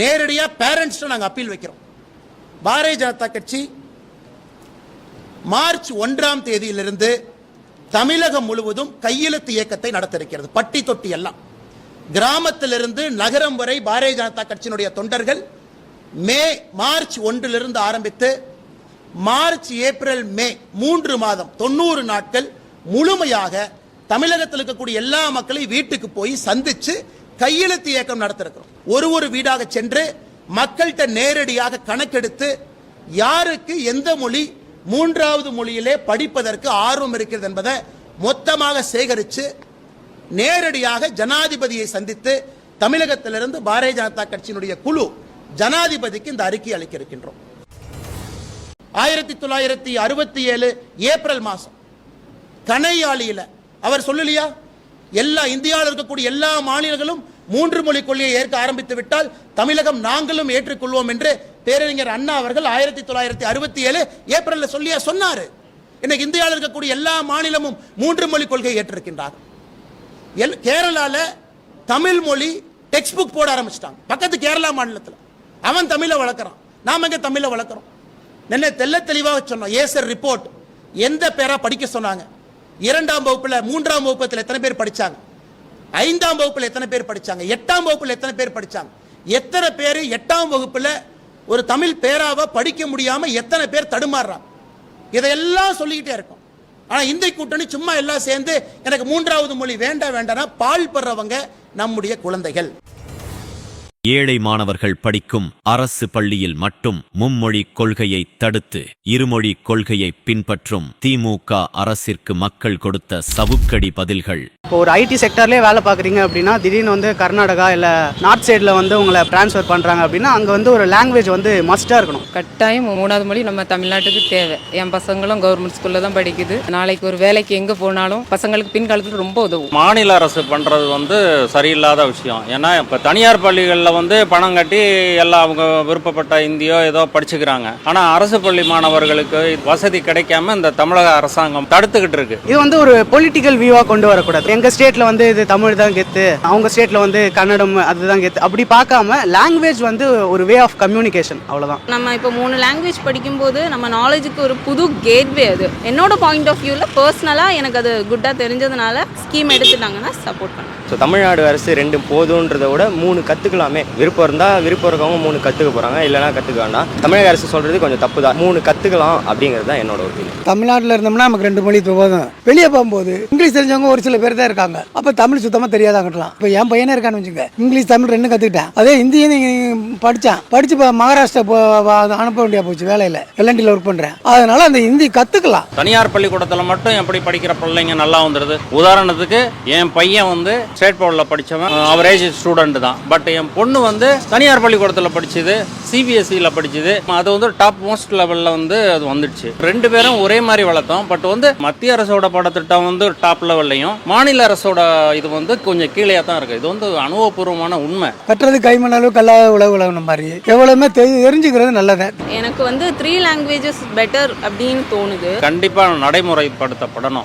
நேரடியாக பேரண்ட்ஸ்ட்டு நாங்கள் அப்பீல் வைக்கிறோம். பாரதிய ஜனதா கட்சி மார்ச் ஒன்றாம் தேதியிலிருந்து தமிழகம் முழுவதும் கையெழுத்து இயக்கத்தை நடத்திருக்கிறது பட்டி தொட்டி எல்லாம். கிராமத்திலிருந்து நகரம் வரை பாரதிய ஜனதா கட்சியினுடைய தொண்டர்கள் மே மார்ச் ஒன்றிலிருந்து ஆரம்பித்து மார்ச் ஏப்ரல் மே மூன்று மாதம் தொண்ணூறு நாட்கள் முழுமையாக தமிழகத்தில் இருக்கக்கூடிய எல்லா மக்களையும் வீட்டுக்கு போய் சந்திச்சு கையெழுத்து இயக்கம் நடத்திருக்கிறோம். ஒரு ஒரு வீடாக சென்று மக்கள்கிட்ட நேரடியாக கணக்கெடுத்து யாருக்கு எந்த மொழி மூன்றாவது மொழியிலே படிப்பதற்கு ஆர்வம் இருக்கிறது என்பதை மொத்தமாக சேகரித்து நேரடியாக ஜனாதிபதியை சந்தித்து தமிழகத்திலிருந்து பாரதிய ஜனதா கட்சியினுடைய குழு ஜனாதிபதிக்கு இந்த அறிக்கை அளிக்க இருக்கின்றோம் ஆயிரத்தி தொள்ளாயிரத்தி அறுபத்தி ஏழு ஏப்ரல் மாசம் கனையாளியில் அவர் சொல்லலையா? எல்லா இந்தியாவில் இருக்கக்கூடிய எல்லா மாநிலங்களும் மூன்று மொழி கொள்கையை ஏற்க ஆரம்பித்து விட்டால் தமிழகம் நாங்களும் ஏற்றுக்கொள்வோம் என்று பேரறிஞர் அண்ணா அவர்கள் ஆயிரத்தி தொள்ளாயிரத்தி அறுபத்தி ஏழு ஏப்ரலில் சொல்லியா சொன்னார். இன்னைக்கு இந்தியாவில் இருக்கக்கூடிய எல்லா மாநிலமும் மூன்று மொழி கொள்கையை ஏற்றிருக்கின்றார் எல் கேரளாவில் தமிழ் மொழி டெக்ஸ்ட் புக் போட ஆரம்பிச்சிட்டாங்க. பக்கத்து கேரளா மாநிலத்தில். அவன் தமிழை வளர்க்குறான். நாம் இங்கே தமிழை வளர்க்குறோம்? நின்ன தெல்ல தெளிவாக சொன்னோம். ஏசர் ரிப்போர்ட் எந்த பேராக படிக்க சொன்னாங்க? இரண்டாம் வகுப்புல மூன்றாம் வகுப்பத்தில் எத்தனை பேர் படிச்சாங்க? ஐந்தாம் வகுப்பில் எத்தனை பேர் படிச்சாங்க? எட்டாம் வகுப்புல எத்தனை பேர் படிச்சாங்க? எத்தனை பேர் எட்டாம் வகுப்புல ஒரு தமிழ் பேராவை படிக்க முடியாமல் எத்தனை பேர் தடுமாறுறாங்க இதையெல்லாம் சொல்லிக்கிட்டே இருக்கும். ஆனால் இந்தி கூட்டணி சும்மா எல்லாம் சேர்ந்து எனக்கு மூன்றாவது மொழி வேண்டாம் வேண்டாம்னா பால் பெறவங்க நம்முடைய குழந்தைகள். ஏழை மாணவர்கள் படிக்கும் அரசு பள்ளியில் மட்டும் மும்மொழி கொள்கையை தடுத்து இருமொழி கொள்கையை பின்பற்றும் திமுக அரசிற்கு மக்கள் கொடுத்த சவுக்கடி பதில்கள். இப்போ ஒரு ஐடி செக்டர்லேயே வேலை பார்க்குறீங்க அப்படின்னா திடீர்னு வந்து கர்நாடகா இல்லை நார்த் சைடில் வந்து உங்களை ட்ரான்ஸ்ஃபர் பண்ணுறாங்க அப்படின்னா அங்கே வந்து ஒரு லாங்குவேஜ் வந்து மஸ்ட்டாக இருக்கணும். கட்டாயம் மூணாவது மொழி நம்ம தமிழ்நாட்டுக்கு தேவை. என் பசங்களும் கவர்மெண்ட் ஸ்கூல்ல தான் படிக்குது. நாளைக்கு ஒரு வேலைக்கு எங்க போனாலும் பசங்களுக்கு பின்காலத்தில் ரொம்ப உதவும். மாநில அரசு பண்ணுறது வந்து சரியில்லாத விஷயம். ஏன்னா இப்போ தனியார் பள்ளிகளில் வந்து பணம் கட்டி எல்லாம் அவங்க விருப்பப்பட்ட இந்தியோ ஏதோ படிச்சுக்கிறாங்க. ஆனால் அரசு பள்ளி மாணவர்களுக்கு வசதி கிடைக்காம இந்த தமிழக அரசாங்கம் தடுத்துக்கிட்டு இருக்கு. இது வந்து ஒரு பொலிட்டிக்கல் வியூவாக கொண்டு வரக்கூடாது. எங்கள் ஸ்டேட்டில் வந்து இது தமிழ் தான் கெத்து அவங்க ஸ்டேட்டில் வந்து கன்னடம் அதுதான் கெத்து. அப்படி பார்க்காம லாங்குவேஜ் வந்து ஒரு வே ஆஃப் கம்யூனிகேஷன் அவ்வளோதான் நம்ம இப்போ மூணு லாங்குவேஜ் படிக்கும்போது நம்ம நாலேஜுக்கு ஒரு புது கேட்வே அது. என்னோட பாயிண்ட் ஆஃப் வியூவில் பர்சனலாக எனக்கு அது குட்டாக தெரிஞ்சதுனால ஸ்கீம் எடுத்துட்டாங்கன்னா சப்போர்ட் பண்ணேன் ஸோ தமிழ்நாடு அரசு ரெண்டு போதுன்றதை விட மூணு கற்றுக்கலாமே விருப்பம் இருந்தால் விருப்பம் இருக்கவங்க மூணு கற்றுக்க போகிறாங்க இல்லைனா கற்றுக்க வேண்டாம். தமிழக அரசு சொல்கிறது கொஞ்சம் தப்பு தான். மூணு கற்றுக்கலாம் அப்படிங்கிறது தான் என்னோட ஒப்பீனியன் தமிழ்நாட்டில் இருந்தோம்னா நமக்கு ரெண்டு மொழி போதும் வெளியே போகும்போது இங்கிலீஷ் தெரிஞ்சவங்க ஒரு சில பேர் தான் இருக்காங்க. அப்போ தமிழ் சுத்தமாக தெரியாதாங்கட்டலாம். இப்போ என் பையனே இருக்கான்னு வச்சுங்க. இங்கிலீஷ் தமிழ் ரெண்டும் கற்றுக்கிட்டேன் அதே ஹிந்தியும் படித்தான் படித்து இப்போ மகாராஷ்டிரா போ அனுப்ப வேண்டியா போச்சு வேலையில். எல்என்டியில் ஒர்க் பண்ணுறேன் அதனால அந்த ஹிந்தி கற்றுக்கலாம் தனியார் பள்ளிக்கூடத்தில் மட்டும் எப்படி படிக்கிற பிள்ளைங்க நல்லா வந்துடுது உதாரணத்துக்கு என் பையன் வந்து ஸ்டேட் போர்டில் படித்தவன் அவரேஜ் ஸ்டூடெண்ட் தான். பட் என் பொண்ணு வந்து தனியார் பள்ளிக்கூடத்தில் படிச்சது சிபிஎஸ்சியில் படிச்சது. அது வந்து டாப் மோஸ்ட் லெவலில் வந்து அது வந்துடுச்சு. ரெண்டு பேரும் ஒரே மாதிரி வளர்த்தோம். பட் வந்து மத்திய அரசோட பாடத்திட்டம் வந்து டாப் லெவல்லையும் மாநில அரசோட இது வந்து கொஞ்சம் கீழே தான் இருக்குது இது வந்து அனுபவபூர்வமான உண்மை. கட்டுறது கைமண் அளவு கல்லாத உழவு உழவுன மாதிரி. எவ்வளவுமே தெரி- தெரிஞ்சுக்கிறது நல்லது. எனக்கு வந்து த்ரீ லாங்குவேஜஸ் பெட்டர் அப்படின்னு தோணுது. கண்டிப்பாக நடைமுறைப்படுத்தப்படணும்.